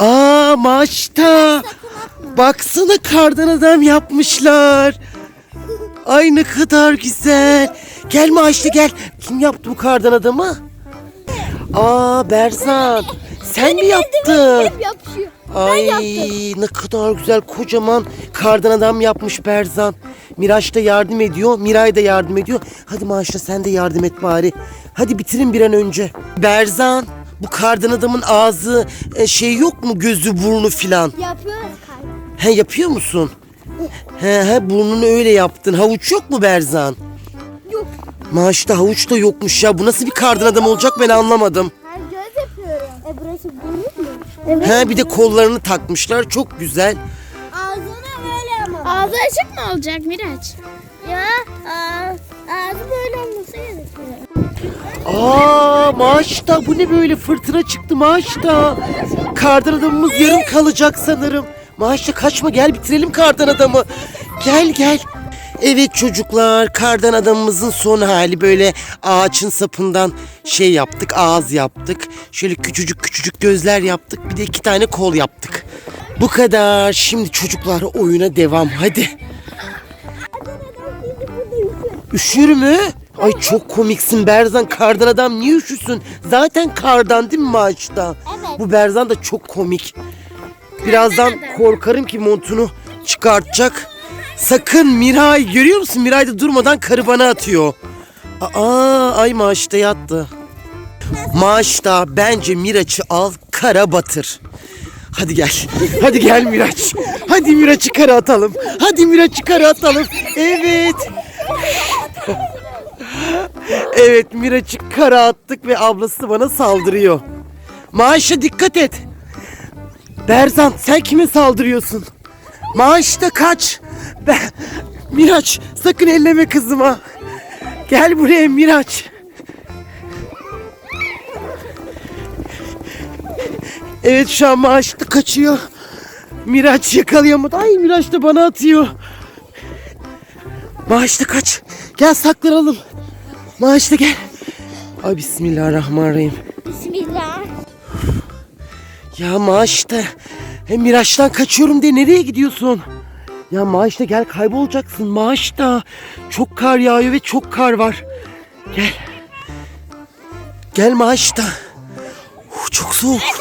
Aa maçta. Baksana kardan adam yapmışlar. Ay ne kadar güzel. Gel Maçta gel. Kim yaptı bu kardan adamı? Aa Berzan. Sen mi yaptın? Ay ne kadar güzel kocaman kardan adam yapmış Berzan. Miraç da yardım ediyor. Miray da yardım ediyor. Hadi Maşra sen de yardım et bari. Hadi bitirin bir an önce. Berzan bu kardan adamın ağzı e, şey yok mu gözü burnu filan. Yapıyoruz kanka. He yapıyor musun? He he burnunu öyle yaptın. Havuç yok mu Berzan? Yok. Maaşta havuç da yokmuş ya. Bu nasıl bir kardan adam olacak ben anlamadım. Ben göz yapıyorum. E burası burun mu? Evet. He bir de kollarını takmışlar. Çok güzel. Ağzını böyle ama. Ağzı açık mı olacak Miraç? Ya aa, ağzı böyle olması gerekiyor. Aa maaşta bu ne böyle fırtına çıktı maaşta. Kardan adamımız yarım kalacak sanırım. Maaşta kaçma gel bitirelim kardan adamı. Gel gel. Evet çocuklar kardan adamımızın son hali böyle ağaçın sapından şey yaptık ağız yaptık. Şöyle küçücük küçücük gözler yaptık bir de iki tane kol yaptık. Bu kadar şimdi çocuklar oyuna devam hadi. Üşür mü? Ay çok komiksin Berzan. Kardan adam niye üşüsün? Zaten kardan değil mi maçta? Evet. Bu Berzan da çok komik. Birazdan korkarım ki montunu çıkartacak. Sakın Miray görüyor musun? Miray da durmadan karı bana atıyor. Aa ay maaşta yattı. Maaşta bence Miraç'ı al kara batır. Hadi gel. Hadi gel Miraç. Hadi Miraç'ı kara atalım. Hadi Miraç'ı kara atalım. Evet. Evet Miraç'ı kara attık ve ablası bana saldırıyor. Maaşa dikkat et. Berzan sen kime saldırıyorsun? Maaşta kaç. Be Miraç sakın elleme kızıma. Gel buraya Miraç. Evet şu an maaşta kaçıyor. Miraç yakalayamadı. Ay Miraç da bana atıyor. Maaşta kaç. Gel saklanalım. Maaşta gel. Ay bismillahirrahmanirrahim. Bismillah. Ya maaşta. Hem Miraç'tan kaçıyorum de nereye gidiyorsun? Ya maaşta gel kaybolacaksın maaşta. Çok kar yağıyor ve çok kar var. Gel. Gel maaşta. Uf, çok soğuk.